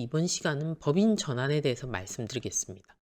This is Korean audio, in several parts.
이번 시간은 법인 전환에 대해서 말씀드리겠습니다.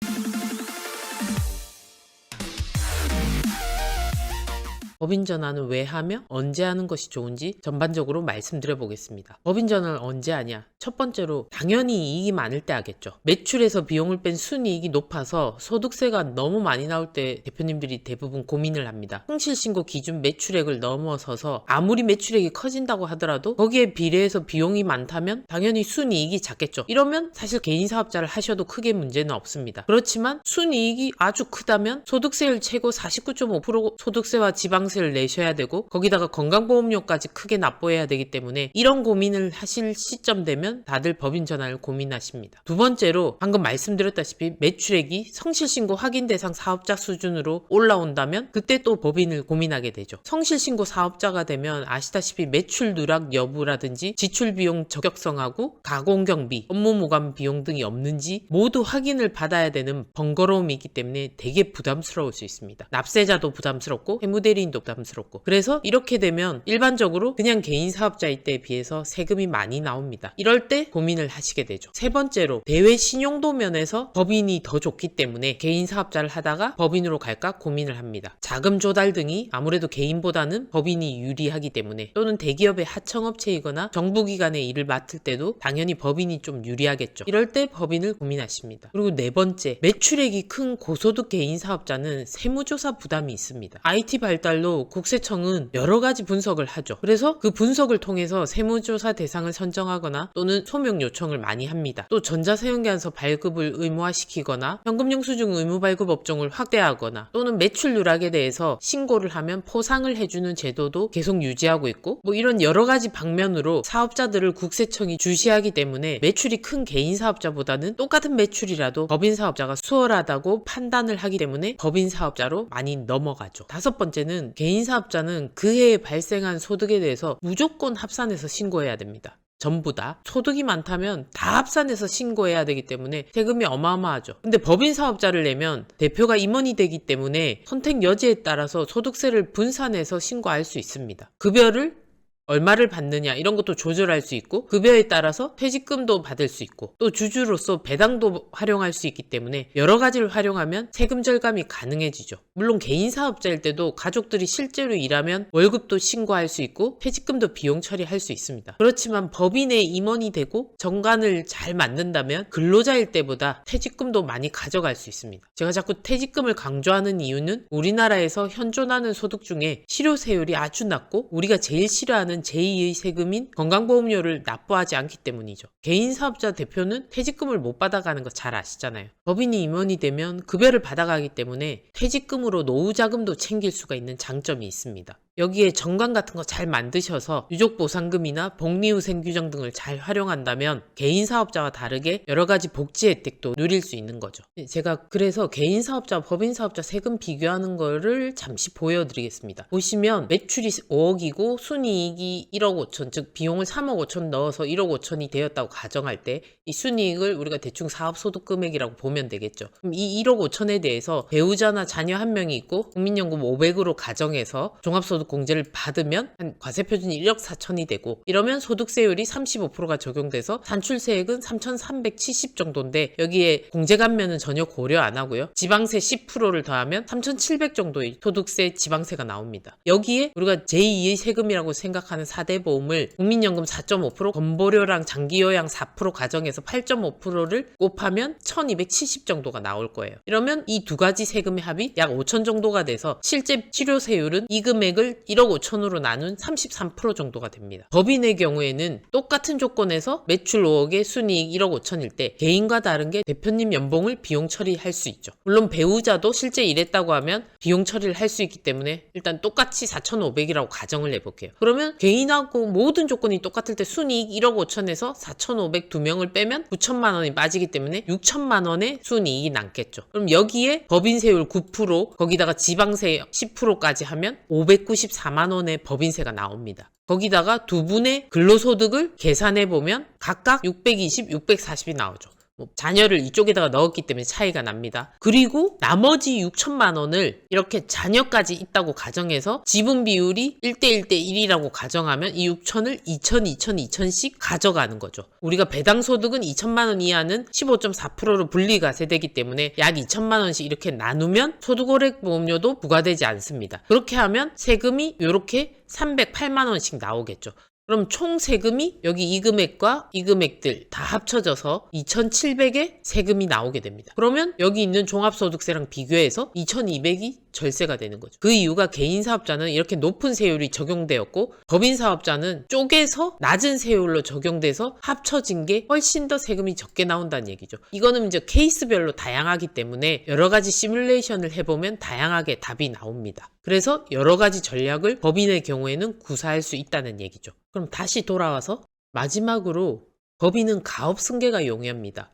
법인 전환을 왜 하며 언제 하는 것이 좋은지 전반적으로 말씀드려 보겠습니다. 법인 전환을 언제 하냐? 첫 번째로 당연히 이익이 많을 때 하겠죠. 매출에서 비용을 뺀 순이익이 높아서 소득세가 너무 많이 나올 때 대표님들이 대부분 고민을 합니다. 성실신고 기준 매출액을 넘어서서 아무리 매출액이 커진다고 하더라도 거기에 비례해서 비용이 많다면 당연히 순이익이 작겠죠. 이러면 사실 개인 사업자를 하셔도 크게 문제는 없습니다. 그렇지만 순이익이 아주 크다면 소득세율 최고 49.5% 소득세와 지방 세를 내셔야 되고 거기다가 건강보험료까지 크게 납부해야 되기 때문에 이런 고민을 하실 시점 되면 다들 법인 전환을 고민하십니다. 두 번째로 방금 말씀드렸다시피 매출액이 성실신고 확인 대상 사업자 수준으로 올라온다면 그때 또 법인을 고민하게 되죠. 성실신고 사업자가 되면 아시다시피 매출 누락 여부라든지 지출 비용 적격성하고 가공 경비, 업무 무관 비용 등이 없는지 모두 확인을 받아야 되는 번거로움이 있기 때문에 되게 부담스러울 수 있습니다. 납세자도 부담스럽고 해무대리인도 부담스럽고 그래서 이렇게 되면 일반적으로 그냥 개인 사업자일 때에 비해서 세금이 많이 나옵니다. 이럴 때 고민을 하시게 되죠. 세 번째로 대외 신용도 면에서 법인이 더 좋기 때문에 개인 사업자를 하다가 법인으로 갈까 고민을 합니다. 자금 조달 등이 아무래도 개인보다는 법인이 유리하기 때문에 또는 대기업의 하청업체이거나 정부기관의 일을 맡을 때도 당연히 법인이 좀 유리하겠죠. 이럴 때 법인을 고민하십니다. 그리고 네 번째, 매출액이 큰 고소득 개인 사업자는 세무조사 부담이 있습니다. IT 발달로 국세청은 여러 가지 분석을 하죠. 그래서 그 분석을 통해서 세무조사 대상을 선정하거나 또는 소명 요청을 많이 합니다. 또 전자세금계에서 발급을 의무화시키거나 현금영수증 의무 발급 업종을 확대하거나 또는 매출 누락에 대해서 신고를 하면 포상을 해주는 제도도 계속 유지하고 있고 뭐 이런 여러 가지 방면으로 사업자들을 국세청이 주시하기 때문에 매출이 큰 개인 사업자보다는 똑같은 매출이라도 법인 사업자가 수월하다고 판단을 하기 때문에 법인 사업자로 많이 넘어가죠. 다섯 번째는 개인 사업자는 그 해에 발생한 소득에 대해서 무조건 합산해서 신고해야 됩니다. 전부 다 소득이 많다면 다 합산해서 신고해야 되기 때문에 세금이 어마어마하죠. 근데 법인 사업자를 내면 대표가 임원이 되기 때문에 선택 여지에 따라서 소득세를 분산해서 신고할 수 있습니다. 급여를 얼마를 받느냐 이런 것도 조절할 수 있고 급여에 따라서 퇴직금도 받을 수 있고 또 주주로서 배당도 활용할 수 있기 때문에 여러 가지를 활용하면 세금 절감이 가능해지죠. 물론 개인 사업자일 때도 가족들이 실제로 일하면 월급도 신고할 수 있고 퇴직금도 비용 처리할 수 있습니다. 그렇지만 법인의 임원이 되고 정관을 잘 만든다면 근로자일 때보다 퇴직금도 많이 가져갈 수 있습니다. 제가 자꾸 퇴직금을 강조하는 이유는 우리나라에서 현존하는 소득 중에 실효세율이 아주 낮고 우리가 제일 싫어하는 제2의 세금인 건강보험료를 납부하지 않기 때문이죠. 개인 사업자 대표는 퇴직금을 못 받아가는 거 잘 아시잖아요. 법인이 임원이 되면 급여를 받아가기 때문에 퇴직금으로 노후 자금도 챙길 수가 있는 장점이 있습니다. 여기에 정관 같은 거 잘 만드셔서 유족 보상금이나 복리후생 규정 등을 잘 활용한다면 개인 사업자와 다르게 여러 가지 복지 혜택도 누릴 수 있는 거죠. 제가 그래서 개인 사업자, 법인 사업자 세금 비교하는 거를 잠시 보여드리겠습니다. 보시면 매출이 5억이고 순이익이 1억 5천, 즉 비용을 3억 5천 넣어서 1억 5천이 되었다고 가정할 때 이 순이익을 우리가 대충 사업소득 금액이라고 보면 되겠죠. 이 1억 5천에 대해서 배우자나 자녀 한 명이 있고 국민연금 500으로 가정해서 종합소득 공제를 받으면 한 과세표준이 1억 4천이 되고 이러면 소득세율이 35%가 적용돼서 산출세액은 3,370 정도인데 여기에 공제 감면은 전혀 고려 안 하고요. 지방세 10%를 더하면 3,700 정도의 소득세 지방세가 나옵니다. 여기에 우리가 제2의 세금이라고 생각하는 4대 보험을 국민연금 4.5% 건보료랑 장기요양 4% 가정해 서 8.5%를 곱하면 1,270 정도가 나올 거예요. 이러면 이 두 가지 세금의 합이 약 5천 정도가 돼서 실제 치료세율은 이 금액을 1억 5천으로 나눈 33% 정도가 됩니다. 법인의 경우에는 똑같은 조건에서 매출 5억에 순이익 1억 5천일 때 개인과 다른 게 대표님 연봉을 비용 처리할 수 있죠. 물론 배우자도 실제 일했다고 하면 비용 처리를 할 수 있기 때문에 일단 똑같이 4,500이라고 가정을 해볼게요. 그러면 개인하고 모든 조건이 똑같을 때 순이익 1억 5천에서 4,500 두 명을 빼면 9천만 원이 빠지기 때문에 6천만 원의 순이익이 남겠죠. 그럼 여기에 법인세율 9% 거기다가 지방세 10%까지 하면 594만 원의 법인세가 나옵니다. 거기다가 두 분의 근로소득을 계산해 보면 각각 620, 640이 나오죠. 뭐 자녀를 이쪽에다가 넣었기 때문에 차이가 납니다. 그리고 나머지 6천만 원을 이렇게 자녀까지 있다고 가정해서 지분 비율이 1대 1대 1이라고 가정하면 이 6천을 2천, 2천, 2천씩 가져가는 거죠. 우리가 배당 소득은 2천만 원 이하는 15.4%로 분리가 세되기 때문에 약 2천만 원씩 이렇게 나누면 소득고액 보험료도 부과되지 않습니다. 그렇게 하면 세금이 이렇게 308만 원씩 나오겠죠. 그럼 총 세금이 여기 이 금액과 이 금액들 다 합쳐져서 2,700의 세금이 나오게 됩니다. 그러면 여기 있는 종합소득세랑 비교해서 2,200이 절세가 되는 거죠. 그 이유가 개인 사업자는 이렇게 높은 세율이 적용되었고 법인 사업자는 쪼개서 낮은 세율로 적용돼서 합쳐진 게 훨씬 더 세금이 적게 나온다는 얘기죠. 이거는 이제 케이스별로 다양하기 때문에 여러 가지 시뮬레이션을 해보면 다양하게 답이 나옵니다. 그래서 여러 가지 전략을 법인의 경우에는 구사할 수 있다는 얘기죠. 그럼 다시 돌아와서 마지막으로 법인은 가업 승계가 용이합니다.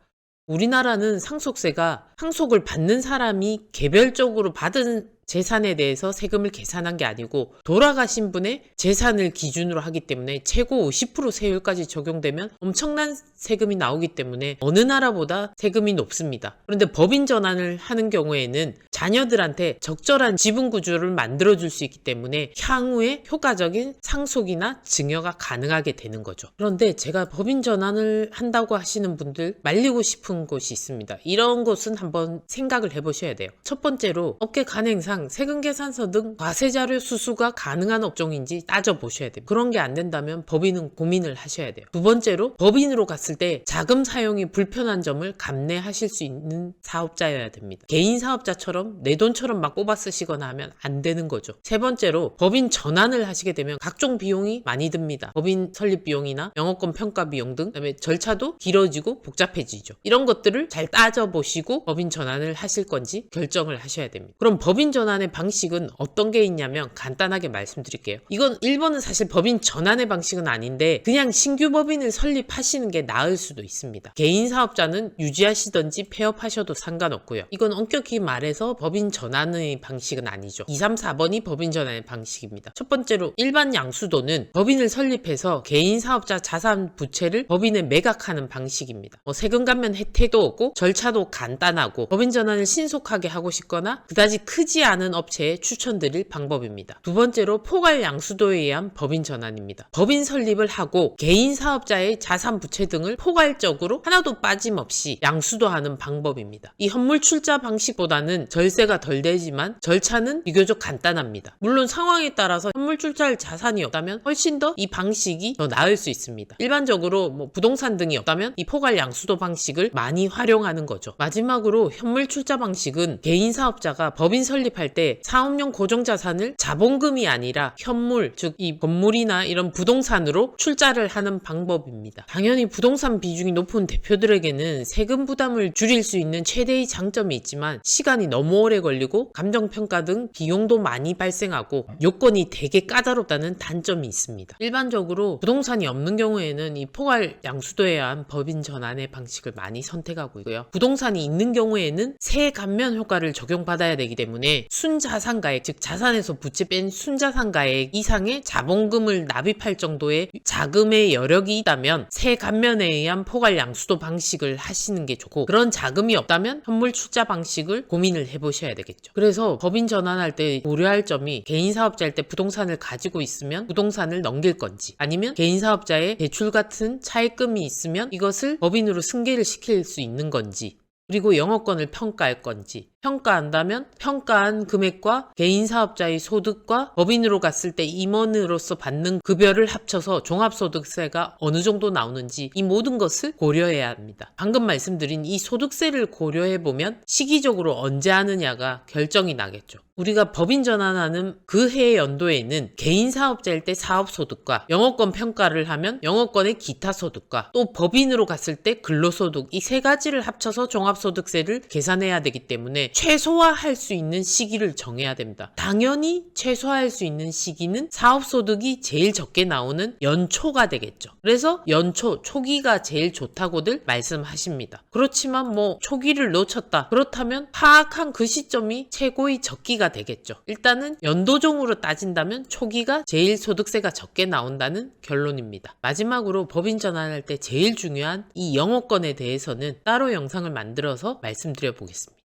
우리나라는 상속세가 상속을 받는 사람이 개별적으로 받은 재산에 대해서 세금을 계산한 게 아니고 돌아가신 분의 재산을 기준으로 하기 때문에 최고 50% 세율까지 적용되면 엄청난 세금이 나오기 때문에 어느 나라보다 세금이 높습니다. 그런데 법인 전환을 하는 경우에는 자녀들한테 적절한 지분 구조를 만들어 줄 수 있기 때문에 향후에 효과적인 상속이나 증여가 가능하게 되는 거죠. 그런데 제가 법인 전환을 한다고 하시는 분들 말리고 싶은 곳이 있습니다. 이런 곳은 한번 생각을 해 보셔야 돼요. 첫 번째로 업계 간행상 세금 계산서 등 과세자료 수수가 가능한 업종인지 따져보셔야 돼요. 그런 게 안 된다면 법인은 고민을 하셔야 돼요. 두 번째로 법인으로 갔을 때 자금 사용이 불편한 점을 감내하실 수 있는 사업자여야 됩니다. 개인 사업자처럼 내 돈처럼 막 뽑아 쓰시거나 하면 안 되는 거죠. 세 번째로 법인 전환을 하시게 되면 각종 비용이 많이 듭니다. 법인 설립 비용이나 영업권 평가 비용 등 그다음에 절차도 길어지고 복잡해지죠. 이런 것들을 잘 따져보시고 법인 전환을 하실 건지 결정을 하셔야 됩니다. 그럼 법인 전 환의 방식은 어떤 게 있냐면 간단하게 말씀드릴게요. 이건 1번은 사실 법인 전환의 방식은 아닌데 그냥 신규 법인을 설립하시는 게 나을 수도 있습니다. 개인 사업자는 유지하시던지 폐업하셔도 상관없고요. 이건 엄격히 말해서 법인 전환의 방식은 아니죠. 2, 3, 4번이 법인 전환의 방식입니다. 첫 번째로 일반 양수도는 법인을 설립해서 개인 사업자 자산 부채를 법인에 매각하는 방식입니다. 뭐 세금 감면 혜택도 없고 절차도 간단하고 법인 전환을 신속하게 하고 싶거나 그다지 크지 않은 업체에 추천드릴 방법입니다. 두 번째로 포괄 양수도에 의한 법인 전환입니다. 법인 설립을 하고 개인 사업자의 자산 부채 등을 포괄적으로 하나도 빠짐없이 양수도하는 방법입니다. 이 현물 출자 방식보다는 절세가 덜 되지만 절차는 비교적 간단합니다. 물론 상황에 따라서 현물 출자할 자산이 없다면 훨씬 더 이 방식이 더 나을 수 있습니다. 일반적으로 뭐 부동산 등이 없다면 이 포괄 양수도 방식을 많이 활용하는 거죠. 마지막으로 현물 출자 방식은 개인 사업자가 법인 설립할 때 사업용 고정 자산을 자본금이 아니라 현물, 즉 이 건물이나 이런 부동산으로 출자를 하는 방법입니다. 당연히 부동산 비중이 높은 대표들에게는 세금 부담을 줄일 수 있는 최대의 장점이 있지만 시간이 너무 오래 걸리고 감정평가 등 비용도 많이 발생하고 요건이 되게 까다롭다는 단점이 있습니다. 일반적으로 부동산이 없는 경우에는 이 포괄 양수도에 의한 법인 전환의 방식을 많이 선택하고 있고요. 부동산이 있는 경우에는 세 감면 효과를 적용받아야 되기 때문에 순자산가액, 즉 자산에서 부채 뺀 순자산가액 이상의 자본금을 납입할 정도의 자금의 여력이 있다면 세 감면에 의한 포괄 양수도 방식을 하시는 게 좋고 그런 자금이 없다면 현물 출자 방식을 고민을 해보셔야 되겠죠. 그래서 법인 전환할 때 고려할 점이 개인 사업자일 때 부동산을 가지고 있으면 부동산을 넘길 건지 아니면 개인 사업자의 대출 같은 차입금이 있으면 이것을 법인으로 승계를 시킬 수 있는 건지 그리고 영업권을 평가할 건지 평가한다면 평가한 금액과 개인 사업자의 소득과 법인으로 갔을 때 임원으로서 받는 급여를 합쳐서 종합소득세가 어느 정도 나오는지 이 모든 것을 고려해야 합니다. 방금 말씀드린 이 소득세를 고려해 보면 시기적으로 언제 하느냐가 결정이 나겠죠. 우리가 법인 전환하는 그 해 연도에는 개인 사업자일 때 사업소득과 영업권 평가를 하면 영업권의 기타 소득과 또 법인으로 갔을 때 근로소득 이 세 가지를 합쳐서 종합소득세를 계산해야 되기 때문에 최소화할 수 있는 시기를 정해야 됩니다. 당연히 최소화할 수 있는 시기는 사업소득이 제일 적게 나오는 연초가 되겠죠. 그래서 연초, 초기가 제일 좋다고들 말씀하십니다. 그렇지만 뭐 초기를 놓쳤다. 그렇다면 파악한 그 시점이 최고의 적기가 되겠죠. 일단은 연도종으로 따진다면 초기가 제일 소득세가 적게 나온다는 결론입니다. 마지막으로 법인 전환할 때 제일 중요한 이 영어권에 대해서는 따로 영상을 만들어서 말씀드려 보겠습니다.